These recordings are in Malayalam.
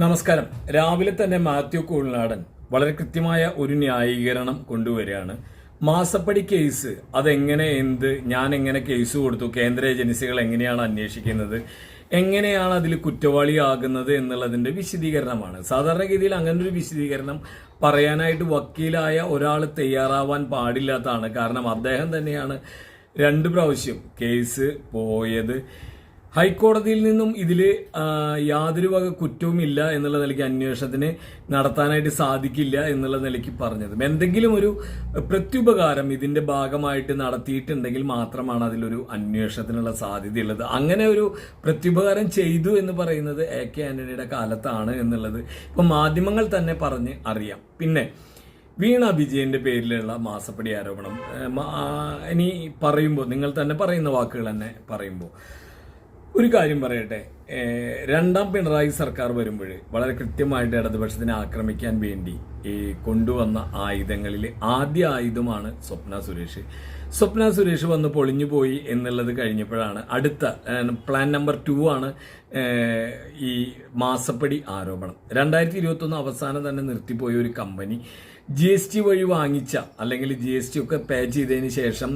നമസ്കാരം. രാവിലെ തന്നെ മാത്യു കൂൾനാടൻ വളരെ കൃത്യമായ ഒരു ന്യായീകരണം കൊണ്ടുവരികയാണ്. മാസപ്പടി കേസ് അതെങ്ങനെ എന്ത് ഞാൻ എങ്ങനെ കേസ് കൊടുത്തു കേന്ദ്ര ഏജൻസികൾ എങ്ങനെയാണ് അന്വേഷിക്കുന്നത് എങ്ങനെയാണ് അതിൽ കുറ്റവാളിയാകുന്നത് എന്നുള്ളതിന്റെ വിശദീകരണമാണ്. സാധാരണഗതിയിൽ അങ്ങനെ ഒരു വിശദീകരണം പറയാനായിട്ട് വക്കീലായ ഒരാൾ തയ്യാറാവാൻ പാടില്ലാത്തതാണ്. കാരണം അദ്ദേഹം തന്നെയാണ് രണ്ട് പ്രാവശ്യം കേസ് പോയത്. ഹൈക്കോടതിയിൽ നിന്നും ഇതിൽ യാതൊരു വക കുറ്റവും ഇല്ല എന്നുള്ള നിലയ്ക്ക് അന്വേഷണത്തിന് നടത്താനായിട്ട് സാധിക്കില്ല എന്നുള്ള നിലയ്ക്ക് പറഞ്ഞത്. എന്തെങ്കിലും ഒരു പ്രത്യുപകാരം ഇതിന്റെ ഭാഗമായിട്ട് നടത്തിയിട്ടുണ്ടെങ്കിൽ മാത്രമാണ് അതിലൊരു അന്വേഷണത്തിനുള്ള സാധ്യതയുള്ളത്. അങ്ങനെ ഒരു പ്രത്യുപകാരം ചെയ്തു എന്ന് പറയുന്നത് എ കെ ആന്റണിയുടെ കാലത്താണ് എന്നുള്ളത് ഇപ്പൊ മാധ്യമങ്ങൾ തന്നെ പറഞ്ഞ് അറിയാം. പിന്നെ വീണ വിജയന്റെ പേരിലുള്ള മാസപ്പടി ആരോപണം ഇനി പറയുമ്പോൾ നിങ്ങൾ തന്നെ പറയുന്ന വാക്കുകൾ തന്നെ പറയുമ്പോൾ ഒരു കാര്യം പറയട്ടെ. രണ്ടാം പിണറായി സർക്കാർ വരുമ്പോൾ വളരെ കൃത്യമായിട്ട് ഇടതുപക്ഷത്തിനെ ആക്രമിക്കാൻ വേണ്ടി ഈ കൊണ്ടുവന്ന ആയുധങ്ങളിൽ ആദ്യ ആയുധമാണ് സ്വപ്ന സുരേഷ്. സ്വപ്ന സുരേഷ് വന്ന് പൊളിഞ്ഞു പോയി എന്നുള്ളത് കഴിഞ്ഞപ്പോഴാണ് അടുത്ത പ്ലാൻ നമ്പർ ടു ആണ് ഈ മാസപ്പടി ആരോപണം. രണ്ടായിരത്തി ഇരുപത്തൊന്ന് അവസാനം തന്നെ നിർത്തിപ്പോയ ഒരു കമ്പനി ജി എസ് ടി വഴി വാങ്ങിച്ച അല്ലെങ്കിൽ ജി എസ് ടി ഒക്കെ പേ ചെയ്തതിന് ശേഷം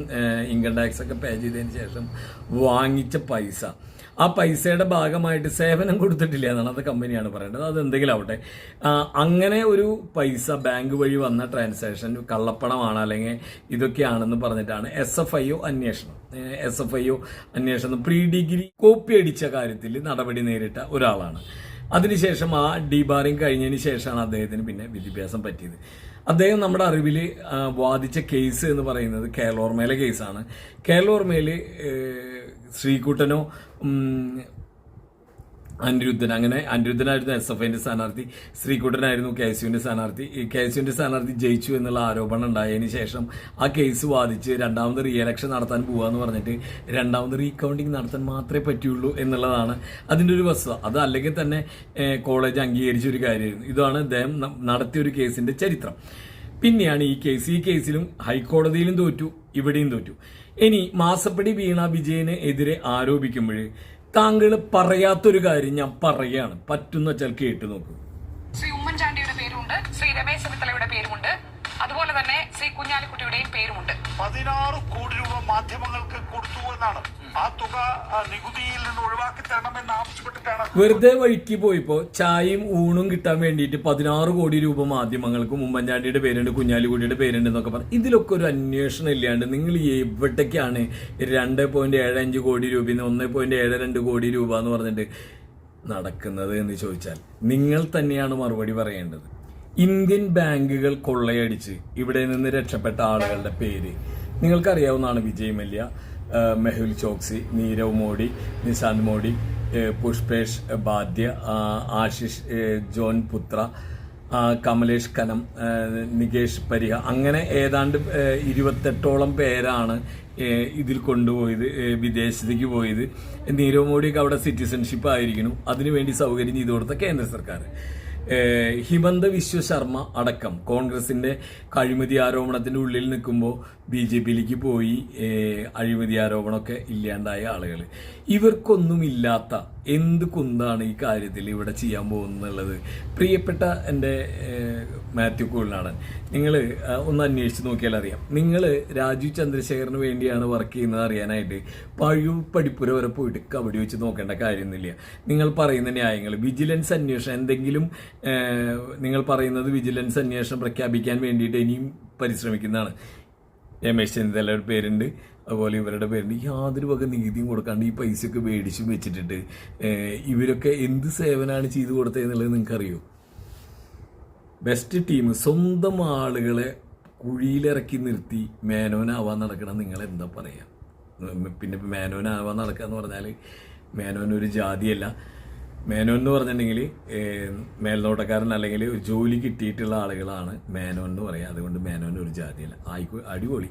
ഇൻകം ടാക്സ് ഒക്കെ പേ ചെയ്തതിന് ശേഷം വാങ്ങിച്ച പൈസ. ആ പൈസയുടെ ഭാഗമായിട്ട് സേവനം കൊടുത്തിട്ടില്ല എന്നാണ് അത് കമ്പനിയാണ് പറയേണ്ടത്. അത് എന്തെങ്കിലും ആവട്ടെ. അങ്ങനെ ഒരു പൈസ ബാങ്ക് വഴി വന്ന ട്രാൻസാക്ഷൻ കള്ളപ്പണമാണ് അല്ലെങ്കിൽ ഇതൊക്കെയാണെന്ന് പറഞ്ഞിട്ടാണ് എസ് എഫ് ഐ ഒ അന്വേഷണം. എസ് എഫ് ഐ ഒ അന്വേഷണം. പ്രീ ഡിഗ്രി കോപ്പി അടിച്ച കാര്യത്തിൽ നടപടി നേരിട്ട ഒരാളാണ്. അതിനുശേഷം ആ ഡീബാറിംഗ് കഴിഞ്ഞതിന് ശേഷമാണ് അദ്ദേഹത്തിന് പിന്നെ വിദ്യാഭ്യാസം പറ്റിയത്. അദ്ദേഹം നമ്മുടെ അറിവിൽ വാദിച്ച കേസ് എന്ന് പറയുന്നത് കേരളോർമയിലെ കേസാണ് കേരളോർമയിൽ ശ്രീകുട്ടനോ അനിരുദ്ധൻ. അങ്ങനെ അനിരുദ്ധനായിരുന്നു എസ് എഫ് ഐന്റെ സ്ഥാനാർത്ഥി ശ്രീകുട്ടനായിരുന്നു കെ എസ് യുവിന്റെ സ്ഥാനാർത്ഥി. കെ എസ് യുവിന്റെ സ്ഥാനാർത്ഥി ജയിച്ചു എന്നുള്ള ആരോപണം ഉണ്ടായതിനു ശേഷം ആ കേസ് വാദിച്ച് രണ്ടാമത് റീ എലക്ഷൻ നടത്താൻ പോവാന്ന് പറഞ്ഞിട്ട് രണ്ടാമത് റീകൗണ്ടിങ് നടത്താൻ മാത്രമേ പറ്റുള്ളൂ എന്നുള്ളതാണ് അതിന്റെ ഒരു വസ്തുത. അത് അല്ലെങ്കിൽ തന്നെ കോളേജ് അംഗീകരിച്ച ഒരു കാര്യമായിരുന്നു. ഇതാണ് അദ്ദേഹം നടത്തിയ ഒരു കേസിന്റെ ചരിത്രം. പിന്നെയാണ് ഈ കേസ് ഈ കേസിലും ഹൈക്കോടതിയിലും തോറ്റു ഇവിടെയും തോറ്റു. ഇനി മാസപ്പടി വീണ വിജയന് എതിരെ ആരോപിക്കുമ്പോൾ താങ്കൾ പറയാത്തൊരു കാര്യം ഞാൻ പറയാണ്. പറ്റുന്ന വെച്ചാൽ കേട്ടു നോക്കൂ. ശ്രീ ഉമ്മൻചാണ്ടിയുടെ പേരുണ്ട് ശ്രീ രമേശ് ചെന്നിത്തലയുടെ പേരുമുണ്ട് അതുപോലെ തന്നെ ശ്രീ കുഞ്ഞാലിക്കുട്ടിയുടെയും പേരുമുണ്ട്. പതിനാറ് കോടി രൂപ മാധ്യമങ്ങൾക്ക് കൊടുത്തു എന്നാണ്. ആ തുക നികുതിയിൽ നിന്ന് ഒഴിവാക്കി തരണമെന്ന് ആവശ്യപ്പെട്ടിട്ടാണ്. വെറുതെ വഴിക്ക് പോയിപ്പോ ചായയും ഊണും കിട്ടാൻ വേണ്ടിയിട്ട് പതിനാറ് കോടി രൂപ മാധ്യമങ്ങൾക്കും ഉമ്മൻചാണ്ടിയുടെ പേരുണ്ട് കുഞ്ഞാലിക്കുട്ടിയുടെ പേരുണ്ട് എന്നൊക്കെ പറഞ്ഞു ഇതിലൊക്കെ ഒരു അന്വേഷണം ഇല്ലാണ്ട് നിങ്ങൾ എവിടേക്കാണ് രണ്ട് പോയിന്റ് ഏഴ് അഞ്ച് കോടി രൂപ ഒന്ന് പോയിന്റ് ഏഴ് രണ്ട് കോടി രൂപ എന്ന് പറഞ്ഞിട്ട് നടക്കുന്നത് എന്ന് ചോദിച്ചാൽ നിങ്ങൾ തന്നെയാണ് മറുപടി പറയേണ്ടത്. ഇന്ത്യൻ ബാങ്കുകൾ കൊള്ളയടിച്ച് ഇവിടെ നിന്ന് രക്ഷപ്പെട്ട ആളുകളുടെ പേര് നിങ്ങൾക്കറിയാവുന്നതാണ് വിജയ് മല്യ മെഹുൽ ചോക്സി നീരവ് മോഡി നിശാന്ത് മോഡി പുഷ്പേഷ് ബാദ്യ ആശിഷ് ജോൺ പുത്ര കമലേഷ് കനം നികേഷ് പരിഹ അങ്ങനെ ഏതാണ്ട് ഇരുപത്തെട്ടോളം പേരാണ് ഇതിൽ കൊണ്ടുപോയത് വിദേശത്തേക്ക് പോയത്. നീരവ് മോഡിയൊക്കെ അവിടെ സിറ്റിസൺഷിപ്പ് ആയിരിക്കണം അതിനുവേണ്ടി സൗകര്യം ചെയ്തു കൊടുത്ത കേന്ദ്ര സർക്കാർ ഹിമന്ത വിശ്വ ശർമ്മ അടക്കം കോൺഗ്രസിന്റെ അഴിമതി ആരോപണത്തിന്റെ ഉള്ളിൽ നിൽക്കുമ്പോൾ ബി ജെ പിയിലേക്ക് പോയി അഴിമതി ആരോപണമൊക്കെ ഇല്ലാണ്ടായ ആളുകൾ ഇവർക്കൊന്നുമില്ലാത്ത എന്ത് കുന്താണ് ഈ കാര്യത്തിൽ ഇവിടെ ചെയ്യാൻ പോകുന്നുള്ളത്? പ്രിയപ്പെട്ട എന്റെ മാത്യു കൂളിനാടൻ നിങ്ങൾ ഒന്ന് അന്വേഷിച്ച് നോക്കിയാൽ അറിയാം. നിങ്ങൾ രാജീവ് ചന്ദ്രശേഖറിന് വേണ്ടിയാണ് വർക്ക് ചെയ്യുന്നത് അറിയാനായിട്ട്. പഴു പഠിപ്പുര വരെ പോയിട്ട് കബഡി വെച്ച് നോക്കേണ്ട കാര്യമൊന്നുമില്ല. നിങ്ങൾ പറയുന്ന ന്യായങ്ങൾ വിജിലൻസ് അന്വേഷണം എന്തെങ്കിലും നിങ്ങൾ പറയുന്നത് വിജിലൻസ് അന്വേഷണം പ്രഖ്യാപിക്കാൻ വേണ്ടിയിട്ട് ഇനിയും പരിശ്രമിക്കുന്നതാണ്. രമേശ് ചെന്നിത്തലയുടെ പേരുണ്ട്. അതുപോലെ ഇവരുടെ പേരുണ്ട്. യാതൊരു വക നികുതിയും കൊടുക്കാണ്ട് ഈ പൈസയൊക്കെ മേടിച്ചും വെച്ചിട്ടിട്ട് ഇവരൊക്കെ എന്ത് സേവനമാണ് ചെയ്തു കൊടുത്തതെന്നുള്ളത് നിങ്ങൾക്കറിയോ? ബെസ്റ്റ് ടീം സ്വന്തം ആളുകളെ കുഴിയിലിറക്കി നിർത്തി മേനോനാവാൻ നടക്കണം നിങ്ങൾ എന്താ പറയുക പിന്നെ മേനോനാവാൻ നടക്കുക എന്ന് പറഞ്ഞാൽ മേനോനൊരു ജാതിയല്ല. മേനോൻ എന്ന് പറഞ്ഞിട്ടുണ്ടെങ്കിൽ മേൽനോട്ടക്കാരൻ അല്ലെങ്കിൽ ജോലി കിട്ടിയിട്ടുള്ള ആളുകളാണ് മേനോൻ എന്ന് പറയുക. അതുകൊണ്ട് മേനോൻ ഒരു ജാതിയല്ല. ആയിക്കോ അടിപൊളി.